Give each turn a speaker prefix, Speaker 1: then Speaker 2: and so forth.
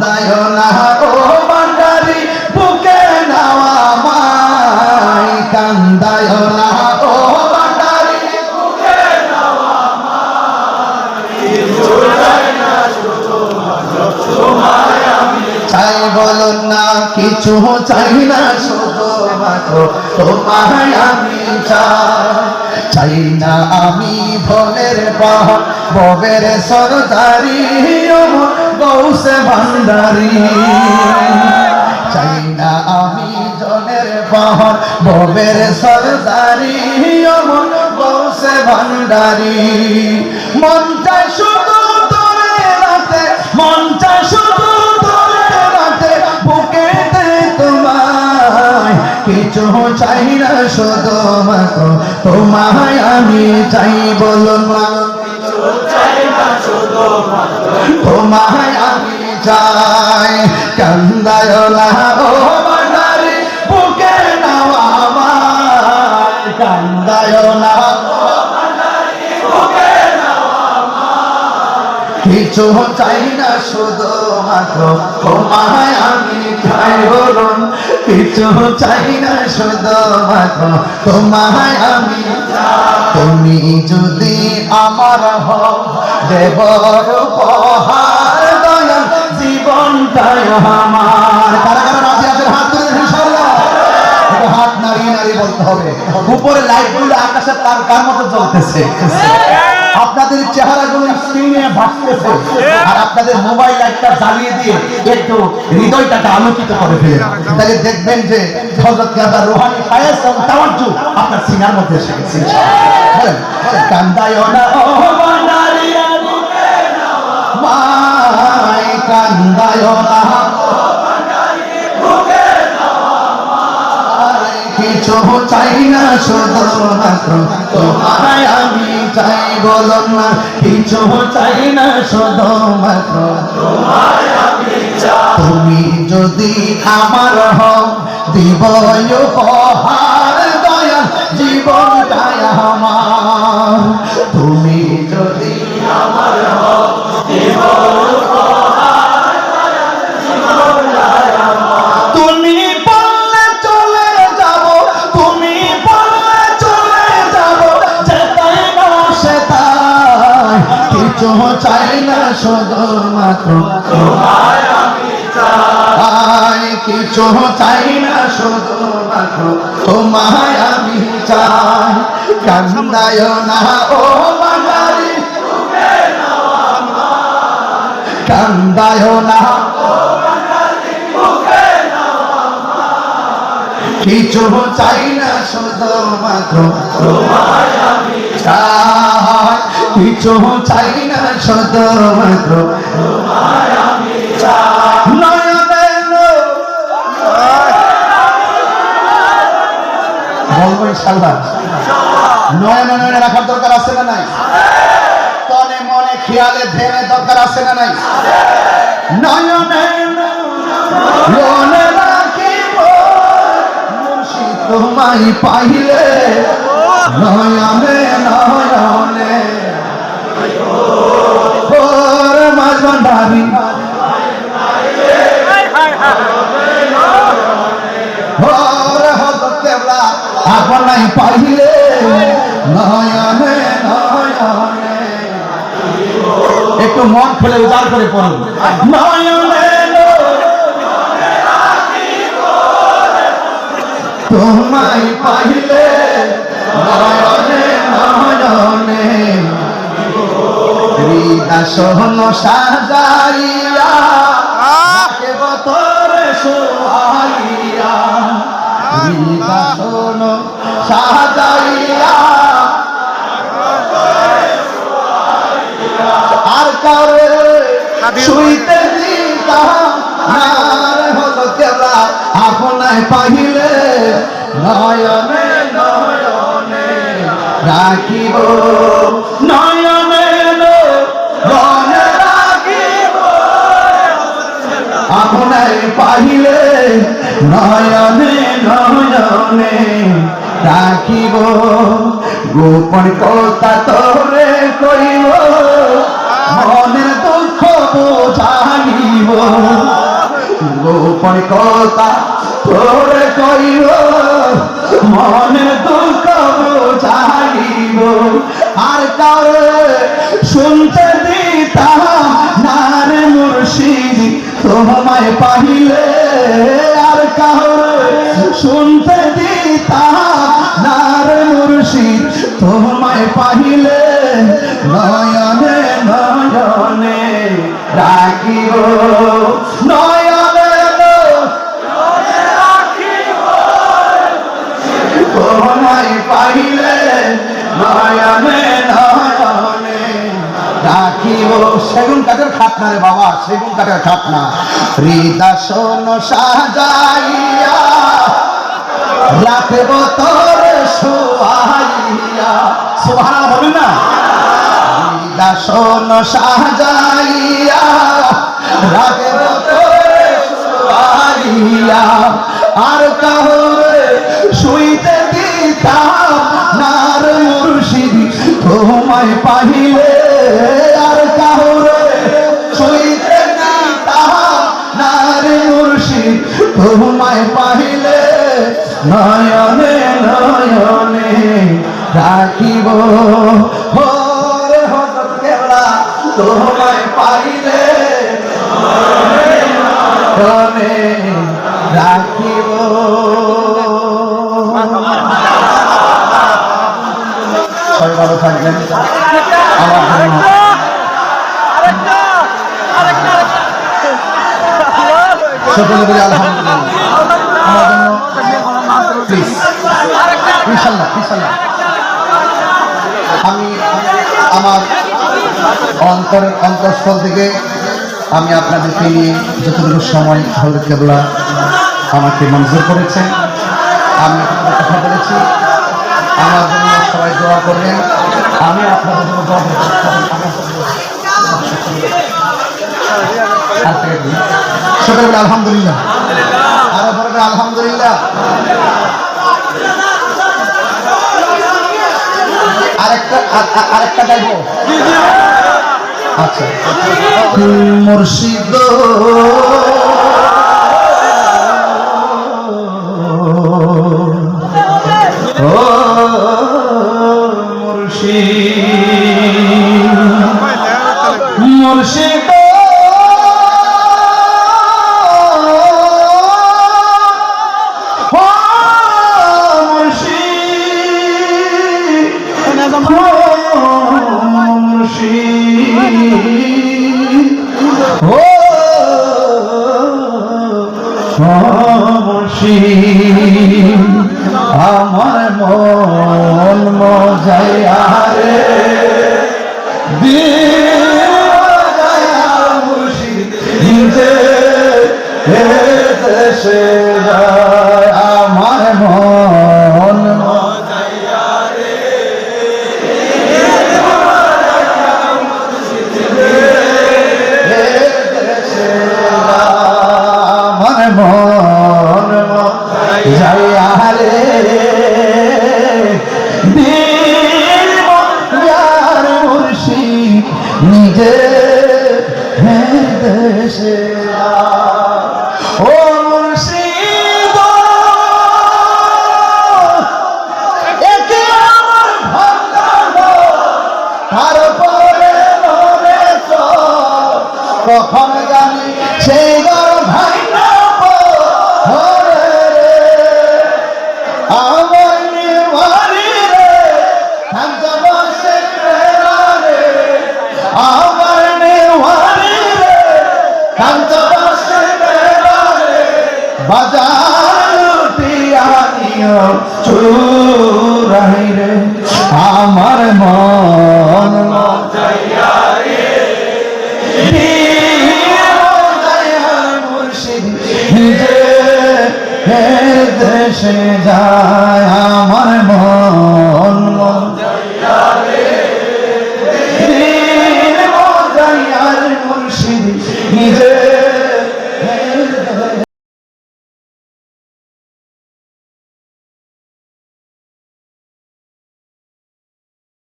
Speaker 1: কান্দায় না ও বান্ডারি বুকে নাওয়া মাই। কান্দায় না ও বান্ডারি চাই বলো না, কিছু চাই না আমি চাই। চাই না আমি ভনের পাহাড় ববের সরদারি বৌসে ভান্ডারি। চাই না আমি জনের পাহাড় ববের সরদারি বৌসে ভান্ডারি। মনটা শুধু তোরে রাতে মনটা শুধু তোরে রাতে বুকেতে তোমায়। কিছু চাই না শুধু মাত্র তোমায় আমি চাই বলো না তোমায় চাই কান্দায় না, ও বান্দারি বুকে আমার কান্দায় না কিছু চাই না শুধু মাত্র তোমায় আমি চাই বলুন কিছু চাই না শুধু মাত্র তোমায় আমি তুমি যদি আমার হও, দেবর উপহার। জীবনটাই আমার কারা কারা রাজি আছেন? হাত তুলে ইনশাআল্লাহ। হাত নাড়িয়ে নাড়িয়ে বলতে হবে। উপরে লাইটগুলো আকাশের তার কার মতো জ্বলতেছে। আপনাদের চেহারাগুলো স্ক্রিনে ভাসতেছে। আর আপনাদের মোবাইল লাইটটা জ্বালিয়ে দিয়ে একটু হৃদয়টাকে আলোকিত করে ফেলেন। তাহলে দেখবেন যে হযরত কাদা রুহানি ফায়েজ আপনার সিনার মধ্যে এসে গেছে। কান্দায় না কিছু চাই না শুধু মাত্র তোমায় আমি চাই বলো না কিছু চাই না শুধু মাত্র। তুমি যদি আমার হও দিব উপহার দয়া জীবনটাই আমার তুমি যদি তুমি মাত্র চাই। কিছু চাই। না শুধু মাত্র তোমায় আমি চাই। কান্দায় না, ও বাঙালি। কান্দায় না কিছু চাই না, শুধু মাত্র। চাই। কিছু চাই না শুধু মাত্র। নয়নে বলব ইনশাল্লাহ নয়নে নয়নে রাখার দরকার আছে না নাই? তনে মনে খেয়ালে ধ্যানে দরকার আছে না নাই? নয়নে মনে রাখিব, মুর্শিদ তোমায় পাইলে। নয়নে নয়নে কেবলা আপনাই পাইলে নয়নে একটু মন খুলে উদার করে পড়ুন। নয়নে তোমায় পাইলে নয়নে নয়নে। হৃদাসন সাজাইয়া। কেব তোরে সোহাইয়া। হৃদাসন সাজাইয়া। আর কারে শুইতে আপনায় পাইলে নয়নে নয়নে রাখিব। নয়নে পাইলে নয়নে নয়নে রাখিব। গোপন কথা তোরে কইব মনের দুঃখ বোঝাইব গোপন কথা তোরে কইব মনের দুঃখ বুঝাইব আর কারে শুনতে তোমায় পাহিলে আর কারে শুনতে দিতাম নারে মুর্শিদ, তোমায় পাহিলে নয়নে নয়নে রাখিব, নয়নে তোমায় নয়নে নয়নে সেগুন কাঠের খাটনা রে বাবা, সেগুন কাঠের খাটনা হৃদাসন সাজাইয়া রাখব তোর সোহাইয়া সোহানা বলবেন না? দাসন সাজাইয়া রাখব তোর সোহাইয়া আর কাহরে শুইতে দিতাম নার মুর্শিদ তোমায় পাহিলে। রাখিব তোমায় পাইলে রাখিব। সবাই ভালো আমি আমার অন্তরের অন্তঃস্থল থেকে আমি আপনাদেরকে নিয়ে যতটুকু সময় হজরত কেবলা আমাকে মঞ্জুর করেছেন, আমি কথা বলেছি। আমার জন্য সবাই দোয়া করবেন। আমি আপনাদের জন্য দোয়া করব সবাই বলে আলহামদুলিল্লাহ। আরও বলবে আলহামদুলিল্লাহ। আরেকটা আরেকটা গাইবো। আচ্ছা মুর্শিদ। মুর্শিদ আমার মন মজাইয়া রে দেশে। নিজে দেশে ও মুর্শিদ! একে আমার ভান্ডার তারপরে কখন জানি সেই রে। আমার মন মুর্শিদ দেশে যায়।